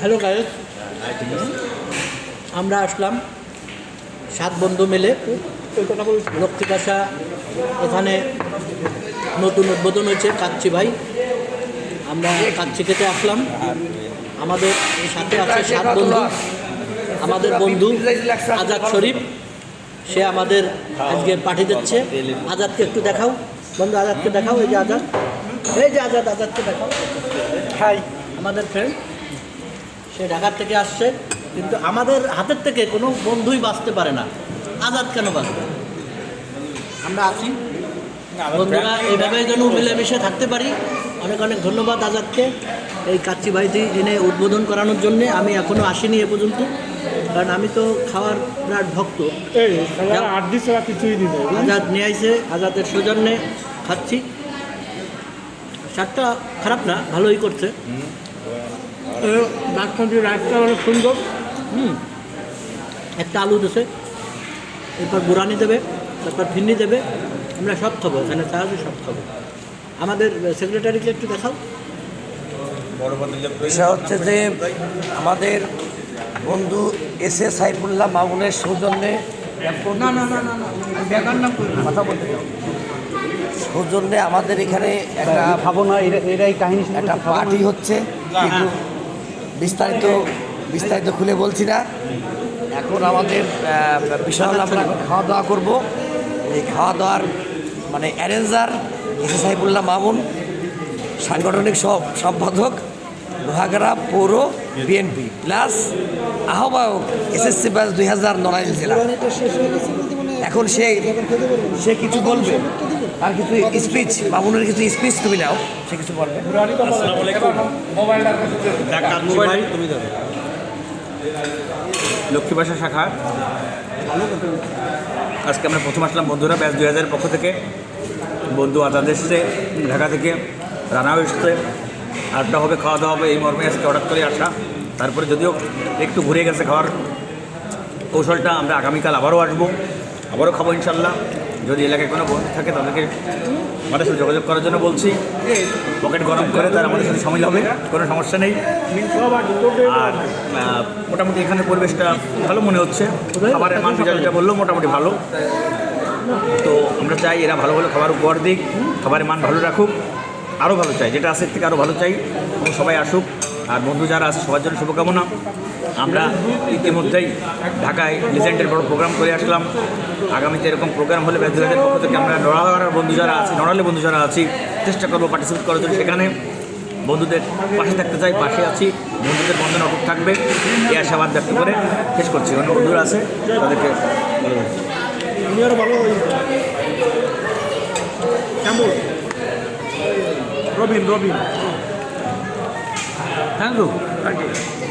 Hello গায়ক আমরা আসলাম সাত বন্ধু মিলে। লক্ষ্মীকাশা এখানে নতুন উদ্বোধন হয়েছে কাচ্চি ভাই। আমরা কাচ্চি খেতে আসলাম। আমাদের সাথে আছে সাত বন্ধু। আমাদের বন্ধু আজাদ শরীফ। সে আমাদের আজকে পাঠিয়ে দিচ্ছে। আজাদকে একটু দেখাও। বন্ধু, আজাদকে দেখাও, এই যে আজাদ। এই যে আজাদ আজাদকে দেখাও হাই আমাদের ফ্রেন্ড সে ঢাকার থেকে আসছে কিন্তু আমাদের হাতের থেকে কোনো বন্ধুই বাঁচতে পারে না। আজাদ কেন বাঁচবে? আমরা আছি। বন্ধুরা এইভাবেই যেন মিলেমিশে থাকতে পারি। অনেক অনেক ধন্যবাদ আজাদকে এই কাচ্চি ভাইটি এনে উদ্বোধন করানোর জন্যে। আমি এখনও আসিনি এ পর্যন্ত কারণ আমি তো খাওয়ার বিরাট ভক্ত। আজাদ নিয়ে আইসে আজাদের সৌজন্যে খাচ্ছি। শাকটা খারাপ না ভালোই করছে। বাসন্তী রাইসটা হলো সুন্দর। হুম। একটা আলু দেছে এরপর বুড়ানি দেবে তারপর ফিন্নি দেবে আমরা সব খাব এখানে চা আছে সব খাব। আমাদের সেক্রেটারিকে একটু দেখাও। বিষয় হচ্ছে যে আমাদের বন্ধু এস এ সাইফুল্লাহ মামুনের সৌজন্যে না না না না না বেকার নাম করি কথা বলতে চাও সৌজন্যে আমাদের এখানে একটা ভাবনা এরাই কাহিনী একটা পার্টি হচ্ছে। কিন্তু বিস্তারিত বিস্তারিত খুলে বলছি না। এখন আমাদের বিশাল আমরা খাওয়া দাওয়া করব। এই খাওয়া দাওয়ার মানে arranger S A Saifullah Mamun সাংগঠনিক সব সম্পাদক লোহাগাড়া পৌর বিএনপি প্লাস আহ্বায়ক এসএসসি ব্যাচ দুই হাজার নড়াইল জেলা। এখন সে সে কিছু বলবে। আর কিছু স্পিচ মামুনের কিছু স্পিচ তুমি নাও, সে কিছু বলবে। লক্ষ্মী ভাষা শাখা। আজকে আমরা প্রথম আসলাম বন্ধুরা ব্যাস দুই হাজারের পক্ষ থেকে। বন্ধু আজাদ এসছে ঢাকা থেকে, রানাও এসছে। আড্ডা হবে খাওয়া দাওয়া হবে, এই মর্মে আজকে হঠাৎ করে আসা। তারপরে যদিও একটু ঘুরে গেছে খাওয়ার কৌশলটা, আমরা আগামীকাল আবারও আসব। আবারও খাব ইনশাল্লাহ। যদি এলাকায় কোনো বন্ধু থাকে, তাদেরকে আমাদের সাথে যোগাযোগ করার জন্য বলছি। পকেট গরম করে তার আমাদের সাথে সামিল হবে কোনো সমস্যা নেই। আর মোটামুটি এখানে পরিবেশটা ভালো মনে হচ্ছে। খাবারের মান যেটা বলল, মোটামুটি ভালো। তো আমরা চাই এরা ভালো ভালো খাবার উপহার দিক, খাবারের মান ভালো রাখুক, আরও ভালো চাই, যেটা আছে থেকে আরও ভালো চাই। এবং সবাই আসুক। আর বন্ধু যারা আছে, সবার জন্য শুভকামনা। আমরা ইতিমধ্যেই ঢাকায় লিজেন্ডের বড় প্রোগ্রাম করে আসলাম। আগামীতে এরকম প্রোগ্রাম হলে ব্যাচেলারদের পক্ষ থেকে আমরা নড়াহার বন্ধু যারা আছি নড়ালে বন্ধু যারা আছি, চেষ্টা করব পার্টিসিপেট করার জন্য সেখানে। বন্ধুদের পাশে থাকতে চাই, পাশে আছি। বন্ধুদের বন্ধন অটুট থাকবে, এই আশাবাদ ব্যক্ত করে শেষ করছি। অন্য বন্ধুরা আছে, তাদেরকে ভালো কেমন? রবিন। Thank you.